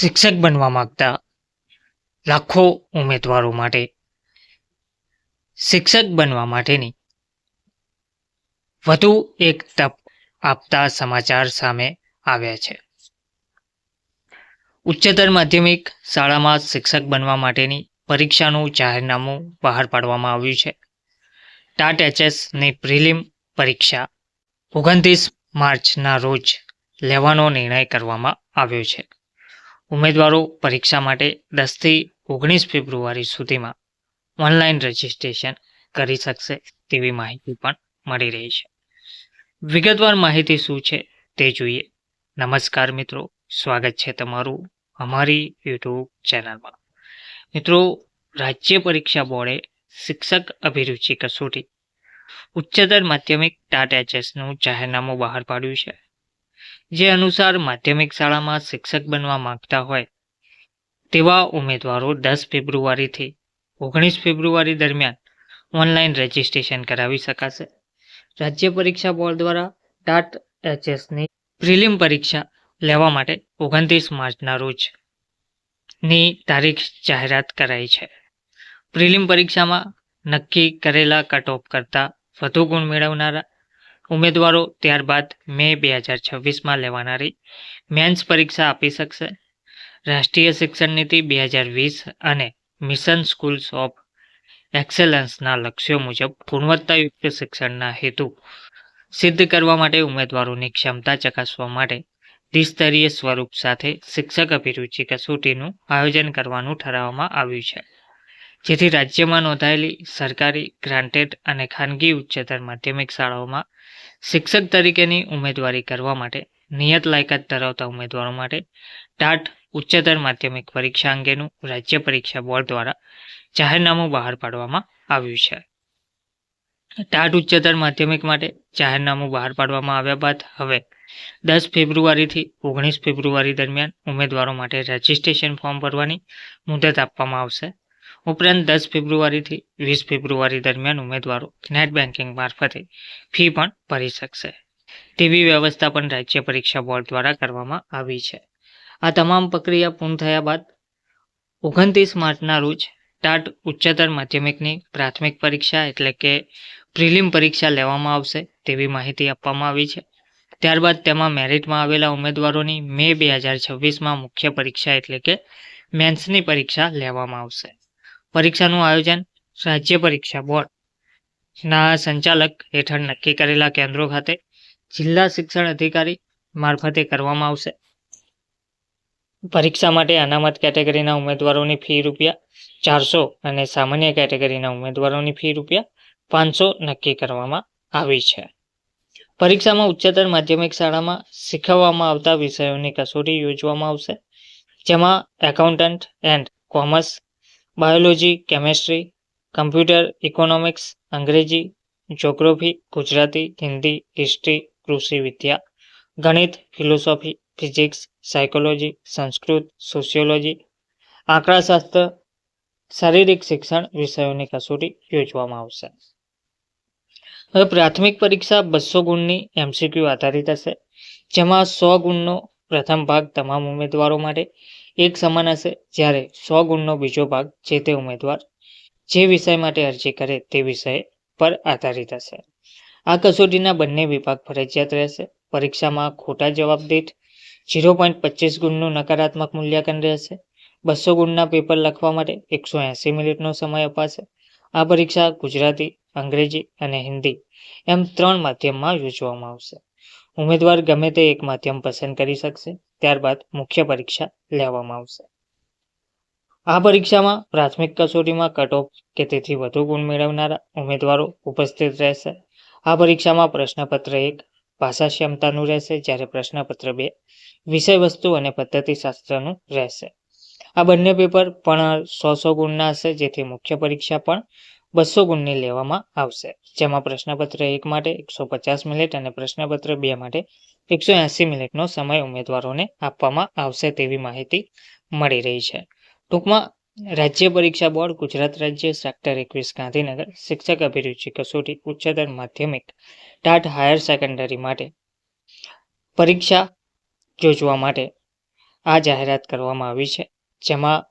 શિક્ષક બનવા માગતા લાખો ઉમેદવારો માટે. શિક્ષક બનવા માટેની વધુ એક તક આપતા સમાચાર સામે આવ્યા છે. ઉચ્ચતર માધ્યમિક શાળામાં શિક્ષક બનવા માટેની પરીક્ષાનું જાહેરનામું બહાર પાડવામાં આવ્યું છે. ટાટ એચએસની પ્રિલિમ પરીક્ષા ઓગણત્રીસ માર્ચના રોજ લેવાનો નિર્ણય કરવામાં આવ્યો છે. ઉમેદવારો પરીક્ષા માટે દસથી ઓગણીસ ફેબ્રુઆરી સુધીમાં ઓનલાઈન રજિસ્ટ્રેશન કરી શકશે તેવી માહિતી પણ મળી રહી છે. વિગતવાર માહિતી શું છે તે જોઈએ. નમસ્કાર મિત્રો. સ્વાગત છે તમારું અમારી યુટ્યુબ ચેનલમાં. મિત્રો, રાજ્ય પરીક્ષા બોર્ડે શિક્ષક અભિરુચિ કસોટી ઉચ્ચતર માધ્યમિક ટાટ એચએસનું જાહેરનામું બહાર પાડ્યું છે. જે અનુસાર માધ્યમિક શાળામાં શિક્ષક બનવા માંગતા હોય તેવા ઉમેદવારો દસ ફેબ્રુઆરીથી ઓગણીસ ફેબ્રુઆરી દરમિયાન ઓનલાઈન રજિસ્ટ્રેશન કરાવી શકાશે. રાજ્ય પરીક્ષા બોર્ડ દ્વારા ટાટ એચએસની પ્રિલિમ પરીક્ષા લેવા માટે ઓગણત્રીસ માર્ચના રોજની તારીખ જાહેરાત કરાઈ છે. પ્રિલિમ પરીક્ષામાં નક્કી કરેલા કટ ઓફ કરતાં વધુ ગુણ મેળવનારા ઉમેદવારો ત્યારબાદ મે બે હજાર છવ્વીસમાં લેવાનારી મેન્સ પરીક્ષા આપી શકશે. રાષ્ટ્રીય શિક્ષણ નીતિ બે હજાર વીસ અને મિશન સ્કૂલ્સ ઓફ એક્સેલન્સના લક્ષ્યો મુજબ ગુણવત્તાયુક્ત શિક્ષણના હેતુ સિદ્ધ કરવા માટે ઉમેદવારોની ક્ષમતા ચકાસવા માટે દ્વિસ્તરીય સ્વરૂપ સાથે શિક્ષક અભિરુચિ કસોટીનું આયોજન કરવાનું ઠરાવવામાં આવ્યું છે. જેથી રાજ્યમાં નોંધાયેલી સરકારી ગ્રાન્ટેડ અને ખાનગી ઉચ્ચતર માધ્યમિક શાળાઓમાં શિક્ષક તરીકેની ઉમેદવારી કરવા માટે, નિયત લાયકાત ધરાવતા ઉમેદવારો માટે, ટાટ ઉચ્ચતર માધ્યમિક પરીક્ષા અંગેનું રાજ્ય પરીક્ષા બોર્ડ દ્વારા જાહેરનામું બહાર પાડવામાં આવ્યું છે. ટાટ ઉચ્ચતર માધ્યમિક માટે જાહેરનામું બહાર પાડવામાં આવ્યા બાદ હવે દસ ફેબ્રુઆરીથી ઓગણીસ ફેબ્રુઆરી દરમિયાન ઉમેદવારો માટે રજિસ્ટ્રેશન ફોર્મ ભરવાની મુદત આપવામાં આવશે. ઉપરાંત દસ ફેબ્રુઆરીથી વીસ ફેબ્રુઆરી દરમિયાન ઉમેદવારો નેટ બેન્કિંગ મારફતે ફી પણ ભરી શકશે. તેવી વ્યવસ્થા પણ રાજ્ય પરીક્ષા બોર્ડ દ્વારા કરવામાં આવી છે. આ તમામ પ્રક્રિયા પૂર્ણ થયા બાદ ઓગણત્રીસ માર્ચના રોજ ટાટ ઉચ્ચતર માધ્યમિકની પ્રાથમિક પરીક્ષા એટલે કે પ્રિલિમ પરીક્ષા લેવામાં આવશે તેવી માહિતી આપવામાં આવી છે. ત્યારબાદ તેમાં મેરિટમાં આવેલા ઉમેદવારોની મે બે હજાર છવ્વીસમાં મુખ્ય પરીક્ષા એટલે કે મેન્સની પરીક્ષા લેવામાં આવશે. પરીક્ષાનું આયોજન રાજ્ય પરીક્ષા બોર્ડના સંચાલક હેઠળ નક્કી કરેલા કેન્દ્રો ખાતે જિલ્લા શિક્ષણ અધિકારી મારફતે કરવામાં આવશે. પરીક્ષા માટે અનામત કેટેગરીના ઉમેદવારોની ફી રૂપિયા ચારસો અને સામાન્ય કેટેગરીના ઉમેદવારોની ફી રૂપિયા પાંચસો નક્કી કરવામાં આવી છે. પરીક્ષામાં ઉચ્ચતર માધ્યમિક શાળામાં શીખવવામાં આવતા વિષયોની કસોટી યોજવામાં આવશે, જેમાં accountant and commerce biology, chemistry, computer economics, અંગ્રેજી જોગ્રાફી ગુજરાતી, હિન્દી, હિસ્ટ્રી, કૃષિ વિદ્યા, ગણિત, philosophy, physics, psychology, Sanskrit, sociology, આંકડાશાસ્ત્ર, શારીરિક શિક્ષણ વિષયોની કસોટી યોજવામાં આવશે. હવે પ્રાથમિક પરીક્ષા બસો ગુણની એમસીક્યુ આધારિત હશે, જેમાં સો ગુણનો પ્રથમ ભાગ તમામ ઉમેદવારો માટે એક સમાન હશે જ્યારે સો ગુણનો બીજો ભાગ જે તે ઉમેદવાર જે વિષય માટે અરજી કરે તે વિષય પર આધારિત હશે. આ કસોટીના બંને વિભાગ ફરજિયાત રહેશે. પરીક્ષામાં ખોટા જવાબ દીઠ ઝીરો પોઈન્ટ પચીસ ગુણનું નકારાત્મક મૂલ્યાંકન રહેશે. બસો ગુણના પેપર લખવા માટે એકસો એંસી મિનિટનો સમય અપાશે. આ પરીક્ષા ગુજરાતી, અંગ્રેજી અને હિન્દી એમ ત્રણ માધ્યમમાં યોજવામાં આવશે. ઉમેદવાર ગમે તે એક માધ્યમ પસંદ કરી શકશે. ત્યારબાદ મુખ્ય પરીક્ષા લેવામાં આવશે. આ પરીક્ષામાં પ્રાથમિક કસોટીમાં કટ કે તેથી વધુ ગુણ મેળવનારા ઉમેદવારો ઉપસ્થિત રહેશે. આ પરીક્ષામાં પ્રશ્નપત્ર એક ભાષા ક્ષમતાનું રહેશે, જ્યારે પ્રશ્નપત્ર બે વિષય વસ્તુ અને પદ્ધતિશાસ્ત્રનું રહેશે. આ બંને પેપર પણ સો સો ગુણના હશે, જેથી મુખ્ય પરીક્ષા પણ બસો ગુણની લેવામાં આવશે. જેમાં પ્રશ્નપત્ર એક માટે એકસો પચાસ મિનિટ અને પ્રશ્નપત્ર બે માટે એકસો એંસી મિનિટનો સમય ઉમેદવારોને આપવામાં આવશે તેવી માહિતી મળી રહી છે. ટૂંકમાં, રાજ્ય પરીક્ષા બોર્ડ, ગુજરાત રાજ્ય, સેક્ટર એકવીસ, ગાંધીનગર, શિક્ષક અભિરુચિ કસોટી, ઉચ્ચતર માધ્યમિક, ટાટ હાયર સેકન્ડરી માટે પરીક્ષા યોજવા માટે આ જાહેરાત કરવામાં આવી છે. જેમાં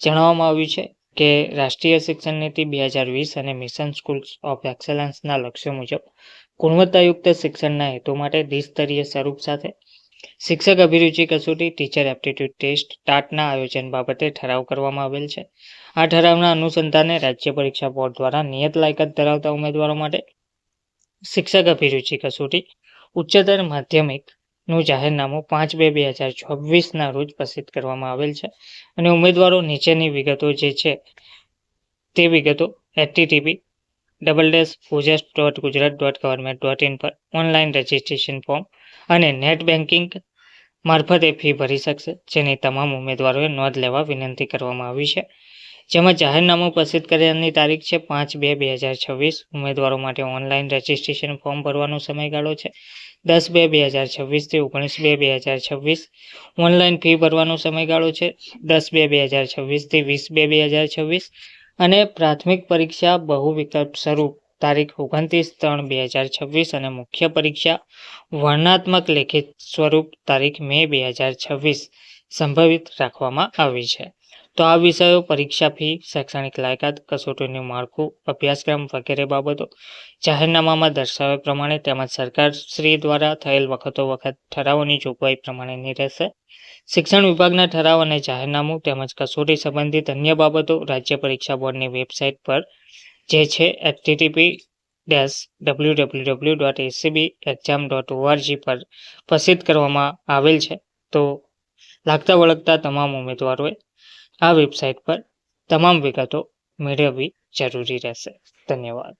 જણાવવામાં આવ્યું છે કે રાષ્ટ્રીય શિક્ષણ નીતિ બે હજાર વીસ અને મિશન સ્કૂલ્સ ઓફ એક્સલન્સના લક્ષ્યો મુજબ ગુણવત્તાયુક્ત શિક્ષણના હેતુ માટે દ્વિસ્તરીય સ્વરૂપ સાથે શિક્ષક અભિરુચિ કસોટી ટીચર એપ્ટિટ્યૂડ ટેસ્ટ ટાટના આયોજન બાબતે ઠરાવ કરવામાં આવેલ છે. આ ઠરાવના અનુસંધાને રાજ્ય પરીક્ષા બોર્ડ દ્વારા નિયત લાયકાત ધરાવતા ઉમેદવારો માટે શિક્ષક અભિરુચિ કસોટી, ઉચ્ચતર માધ્યમિકનું જાહેરનામું પાંચ બે બે હજાર ચોવીસના રોજ પ્રસિદ્ધ કરવામાં આવેલ છે અને ઉમેદવારો નીચેની વિગતો જે છે તે વિગતો HTTP double dash ફોજેસ્ટ dot Gujarat dot government dot in પર ઓનલાઈન રજિસ્ટ્રેશન ફોર્મ અને નેટ બેન્કિંગ મારફતે ફી ભરી શકશે, જેની તમામ ઉમેદવારોએ નોંધ લેવા વિનંતી કરવામાં આવી છે. જેમાં જાહેરનામું પ્રસિદ્ધ કર્યાની તારીખ છે પાંચ બે બે હજાર છવ્વીસ. ઉમેદવારો માટે ઓનલાઈન રજિસ્ટ્રેશન ફોર્મ ભરવાનો સમયગાળો છે દસ બે બે હજાર છવ્વીસથી ઓગણીસ બે બે હજાર છવ્વીસ. ઓનલાઈન ફી ભરવાનો સમયગાળો છે દસ બે બે હજાર છવ્વીસથી વીસ બે બે હજાર છવ્વીસ. અને પ્રાથમિક પરીક્ષા બહુ વિકલ્પ સ્વરૂપ, તારીખ ઓગણત્રીસ ત્રણ બે હજાર છવ્વીસ અને મુખ્ય પરીક્ષા વર્ણનાત્મક લેખિત સ્વરૂપ, તારીખ મે બે હજાર છવ્વીસ, સંભવિત રાખવામાં આવી છે. તો આ વિષયો પરીક્ષા ફી, શૈક્ષણિક લાયકાત, કસોટીનું માળખું, અભ્યાસક્રમ વગેરે બાબતો જાહેરનામામાં દર્શાવ્યા પ્રમાણે તેમજ સરકાર શ્રી દ્વારા થયેલ વખતો વખત ઠરાવોની જોગવાઈ પ્રમાણેની રહેશે. શિક્ષણ વિભાગના ઠરાવ અને જાહેરનામું તેમજ કસોટી સંબંધિત અન્ય બાબતો રાજ્ય પરીક્ષા બોર્ડની વેબસાઇટ પર જે છે HTTP dash W W W dot ACB exam dot ORG પર પ્રસિદ્ધ કરવામાં આવેલ છે. તો લાગતા વળગતા તમામ ઉમેદવારોએ આ વેબસાઇટ પર તમામ વિગતો મેળવવી જરૂરી રહેશે. ધન્યવાદ.